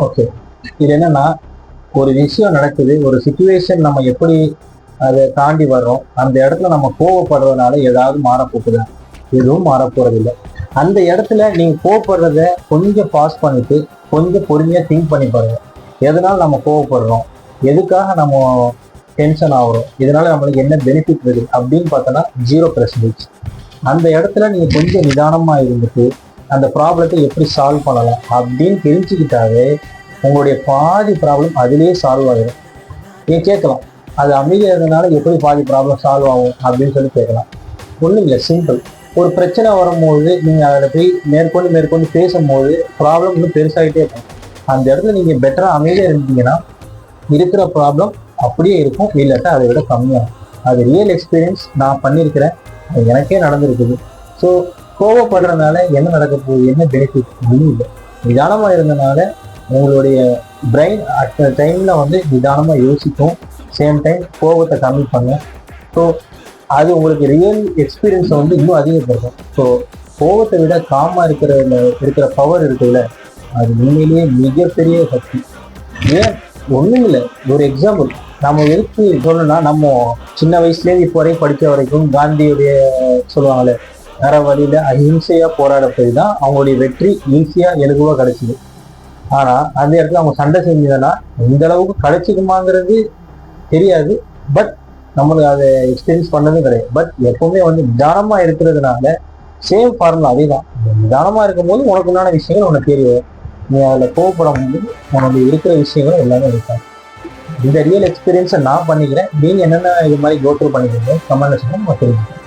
Okay இது என்னன்னா ஒரு விஷயம் நடக்குது ஒரு சுச்சுவேஷன் நம்ம எப்படி அதை தாண்டி வர்றோம் அந்த இடத்துல நம்ம கோவப்படுறதுனால ஏதாவது மாறப்போகுதா? எதுவும் மாறப்போறதில்லை. அந்த இடத்துல நீங்க கோவப்படுறத கொஞ்சம் பாஸ் பண்ணிட்டு கொஞ்சம் பொறுமையா திங்க் பண்ணி பாருங்க. எதனால நம்ம கோவப்படுறோம்? எதுக்காக நம்ம டென்ஷன் ஆகுறோம்? இதனால நம்மளுக்கு என்ன பெனிஃபிட் வருது? அப்படின்னு பார்த்தோன்னா ஜீரோ பர்சன்டேஜ் அந்த இடத்துல நீங்க கொஞ்சம் நிதானமா இருந்துட்டு அந்த ப்ராப்ளத்தை எப்படி சால்வ் பண்ணலாம் அப்படின்னு தெரிஞ்சுக்கிட்டாவே உங்களுடைய பாதி ப்ராப்ளம் அதிலேயே சால்வ் ஆகிடும். நீங்கள் கேட்கலாம். அது அமைதியாக இருந்தனால எப்படி பாதி ப்ராப்ளம் சால்வ் ஆகும் அப்படின்னு சொல்லி கேட்கலாம். ஒன்றும் இல்லை சிம்பிள் ஒரு பிரச்சனை வரும்போது நீங்கள் அதில் போய் மேற்கொண்டு மேற்கொண்டு பேசும்போது ப்ராப்ளம் இன்னும் பெருசாகிட்டே இருக்கும். அந்த இடத்துல நீங்கள் பெட்டராக அமைதியாக இருந்தீங்கன்னா இருக்கிற ப்ராப்ளம் அப்படியே இருக்கும். இல்லாட்டா அதை விட கம்மியாகும். அது ரியல் எக்ஸ்பீரியன்ஸ் நான் பண்ணியிருக்கிறேன். அது எனக்கே நடந்திருக்குது. ஸோ கோவப்படுறதுனால என்ன நடக்க போகுது என்ன பெனிஃபிட் அப்படின்னு இல்லை. நிதானமாக இருந்தனால உங்களுடைய பிரெயின் அட் டைமில் வந்து நிதானமாக யோசிக்கும். சேம் டைம் கோபத்தை கம்மி பண்ணும் ஸோ அது உங்களுக்கு ரியல் எக்ஸ்பீரியன்ஸை வந்து இன்னும் அதிகப்படுத்தும். ஸோ கோபத்தை விட காமாக இருக்கிற இருக்கிற பவர் இருக்குதுல்ல அது உண்மையிலேயே மிகப்பெரிய சக்தி. ஏன்? ஒன்றும் இல்லை. ஒரு எக்ஸாம்பிள் நம்ம எதுக்கு சொல்லணும்னா நம்ம சின்ன வயசுலேருந்து இப்போ வரைக்கும் படித்த வரைக்கும் காந்தியுடைய சொல்லுவாங்களே வேற வழியில் அஹிம்சையாக போராட போய் தான் அவங்களுடைய வெற்றி ஈஸியாக எலுகுவா கிடைச்சிது. ஆனா அந்த இடத்துல அவங்க சண்டை செஞ்சதுன்னா இந்த அளவுக்கு கிடைச்சிக்குமாங்கிறது தெரியாது. பட் நம்மளுக்கு அதை எக்ஸ்பீரியன்ஸ் பண்ணதும் கிடையாது. பட் எப்பவுமே வந்து நிதானமா இருக்கிறதுனால சேம் ஃபார்முலா அதே தான் நிதானமா இருக்கும்போது உனக்கு உண்டான விஷயங்கள் உனக்கு தெரியும் நீ அதில் கோவப்படும் போது உனக்கு இருக்கிற விஷயங்கள் எல்லாமே இருக்காங்க இந்த ரியல் எக்ஸ்பீரியன்ஸை நான் பண்ணிக்கிறேன். நீங்க என்னென்ன இது மாதிரி கோத்ரூ பண்ணிக்கிறீங்க? கமெண்ட்ல சொல்லுங்க நான் தெரிஞ்சுக்கிறேன்